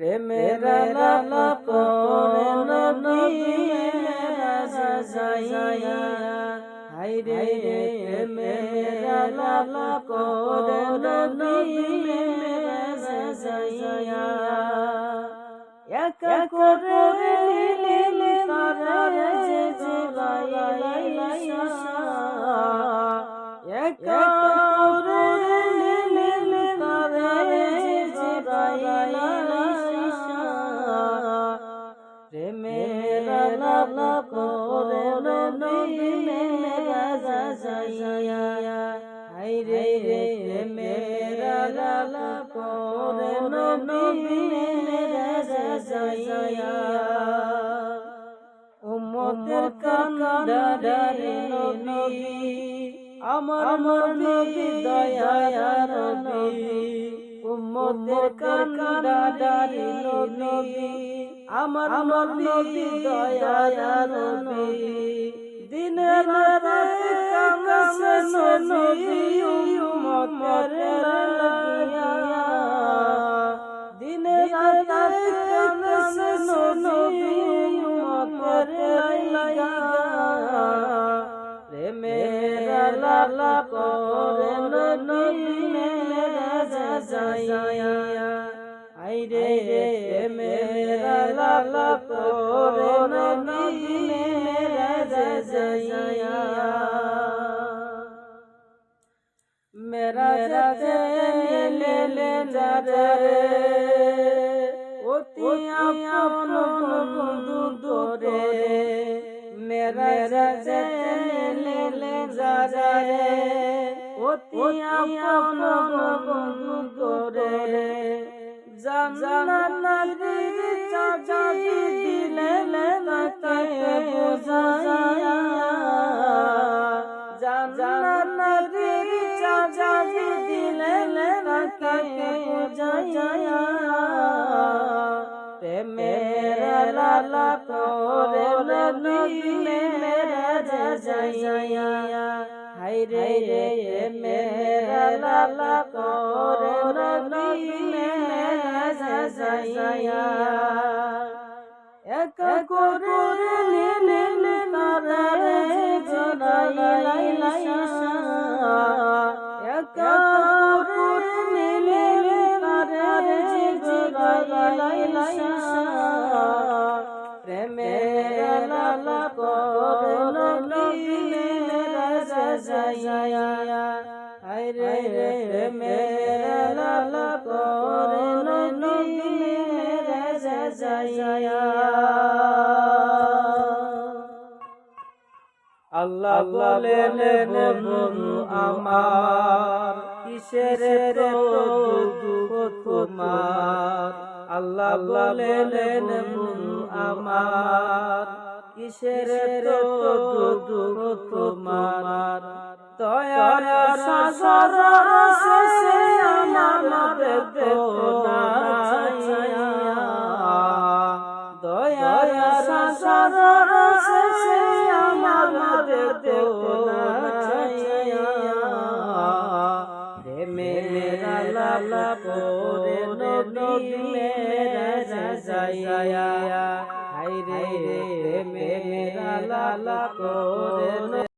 প্রেমের লালা করে নবী রাজা যাইয়া। হাই রে প্রেমের লালা করে নবী রাজা একা করে আমার নবী দয়া নবী উম্মতের কান্দারে নবী আমার নবী দয়া নবী দিনের রাতে কামসে নবী উম্মতের লালা করে নবী রাজা যাইয়া। আই রে মেরা লালা করে মেরা যাতে লে লে যারে। অতি আপন বন্ধু দরে মেরা যাতে লে লে যারে অতি আপন বন্ধু দরে জান্নাতের চাবি দিলে তাকে বোঝাইয়া জান্নাতের চাবি দিলে তাকে বোঝাইয়া প্রেমের লালা হাই রে রে মেরা লালা করে নবী যাইয়া এক করে আল্লাহ আমার কিসের তোমার? আল্লাহ শেষে আমার বেদনা ছায়া দয়ার শেষে আমার বেদনা ছায়া রে মেরা লালা করে নবী মেরা যাইয়া হাই রে মেরা লালা করে